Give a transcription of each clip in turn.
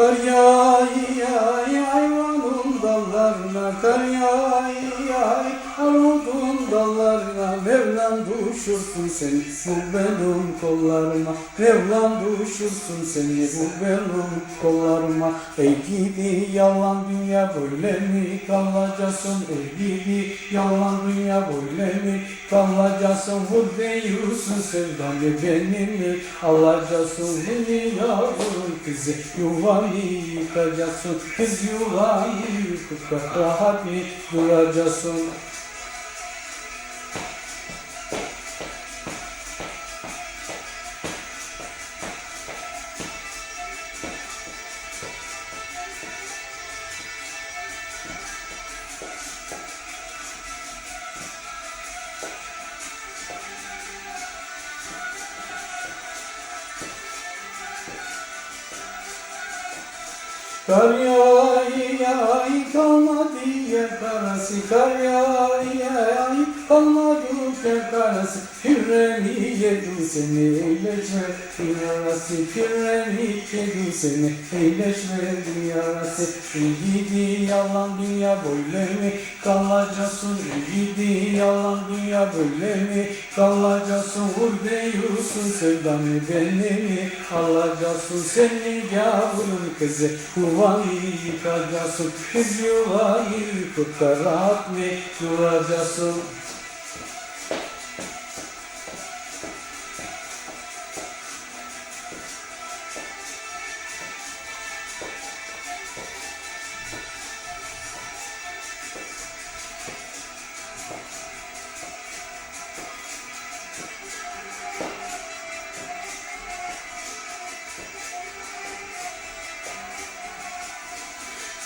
Kar yağ yağ hayvanın dallarına Kar yağ düşürsün seni bu benim kollarıma. Mevlam düşürsün seni bu benim kollarıma. Ey gidi yalan dünya böyle mi kalacaksın? Ey gidi yalan dünya böyle mi kalacaksın? Vur değilsin sevdamı benimle. Alacaksın Beni yavrum kızı yuvanı yıkacaksın. Kız yuvanı yıkıp rahat mı duracaksın Kar yağ yağ kalmadı yer karası Kar yağ yağ kalmadı yer karası Hürremi yedi seni eyleşme yarası Hürremi yedi seni eyleşme yarası Gidi yalan dünya böyle mi? Kalacaksın Gidi yalan dünya böyle mi? Kalacaksın Vur değilsin sevdanı beni mi? Alacaksın Seni yavrum kızı yuvanı yıkacaksın. Kız da rahat mı duracaksın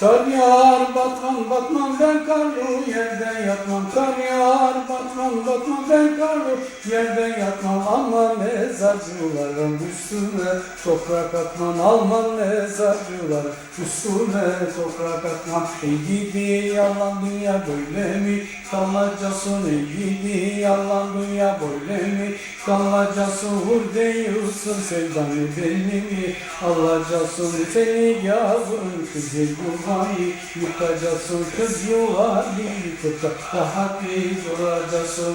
Kar yağar batman batman ben karlı. Yerde yatmam Kar yağar batman batman ben karlı. Yerde yatmam Aman mezarcıların üstüne toprak atman Alman mezarcılar üstüne toprak atman Ey gidi yalan dünya böyle Ey gidi yalan dünya böyle mi kalacaksın Vur değilsin sevdanı beni mi alacaksın Seni yavrum kızı yuvayı. Yıkacaksın Kız yuvayı yıkıp da rahat bir duracaksın